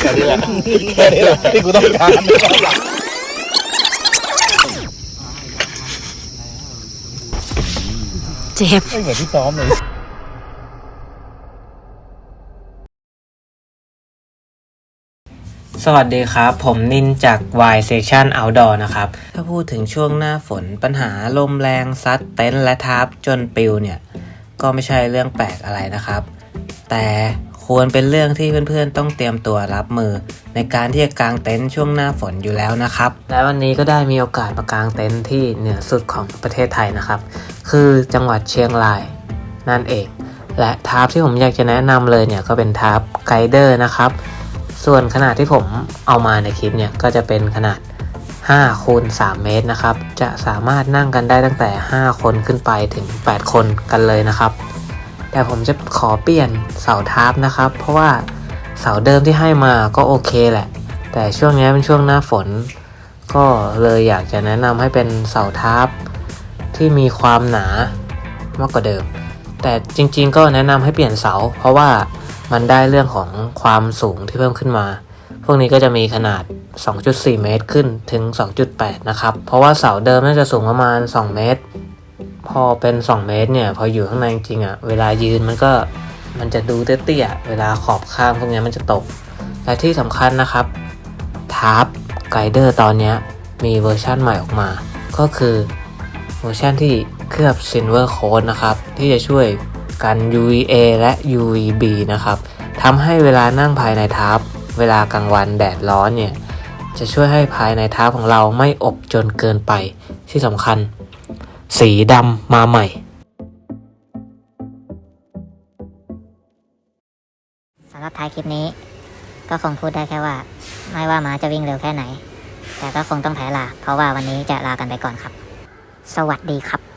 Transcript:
แค่นี้แหละแค่นี้แหละที่กูต้องการเจ็บ ไม่เหมือนที่ซ้อมเลยสวัสดีครับ ผมนินจาก Y Section Outdoor นะครับ ถ้าพูดถึงช่วงหน้าฝนปัญหาลมแรงซัดเต็นท์และทับจนปิวเนี่ย ก็ไม่ใช่เรื่องแปลกอะไรนะครับ แต่ ควรเป็นเรื่องที่เพื่อนๆ ต้องเตรียมตัวรับมือ ในการที่จะกางเต็นท์ช่วงหน้าฝนอยู่แล้วนะครับ และวันนี้ก็ได้มีโอกาสมากางเต็นท์ที่เหนือสุดของประเทศไทยนะครับ คือจังหวัดเชียงรายนั่นเอง และทาร์ปที่ผมอยากจะแนะนำเลยเนี่ยก็เป็นทาร์ปไกเดอร์นะครับ ส่วนขนาดที่ผมเอามาในคลิปเนี่ยก็จะเป็นขนาด5คูณ3เมตรนะครับ จะสามารถนั่งกันได้ตั้งแต่ 5 คนขึ้นไปถึง 8 คนกันเลยนะครับ แต่ผมจะขอเปลี่ยนเสาทาร์ปนะครับ เพราะว่าเสาเดิมที่ให้มาก็โอเคแหละ แต่ช่วงนี้เป็นช่วงหน้าฝน ก็เลยอยากจะแนะนำให้เป็นเสาทาร์ปที่มีความหนามากกว่าเดิม แต่จริงๆ ก็แนะนำให้เปลี่ยนเสา เพราะว่ามันได้เรื่องของความสูงที่เพิ่มขึ้นมา พวกนี้ก็จะมีขนาด 2.4 เมตรขึ้นถึง 2.8 นะครับ เพราะว่าเสาเดิมน่าจะสูงประมาณ 2 เมตร พอเป็น 2 เมตรเนี่ย พออยู่ข้างในจริงอะเวลายืนมันก็มันจะดูเตี้ยๆเวลาขอบข้างพวกนี้มันจะตก และที่สำคัญนะครับทาร์ปไกเดอร์ตอนเนี้ยมีเวอร์ชั่นใหม่ออกมา ก็คือเวอร์ชันที่เคลือบ Silver Coat นะครับ ที่จะช่วยกัน UVA และ UVB นะครับทำให้เวลานั่งภายในทับเวลากลางวันแดดร้อนเนี่ย จะช่วยให้ภายในทับของเราไม่อบจนเกินไปที่สำคัญ สีดำมาใหม่ สำหรับท้ายคลิปนี้ ก็คงพูดได้แค่ว่า ไม่ว่าหมาจะวิ่งเร็วแค่ไหน แต่ก็คงต้องแพ้ลา เพราะว่าวันนี้จะลากันไปก่อนครับ สวัสดีครับ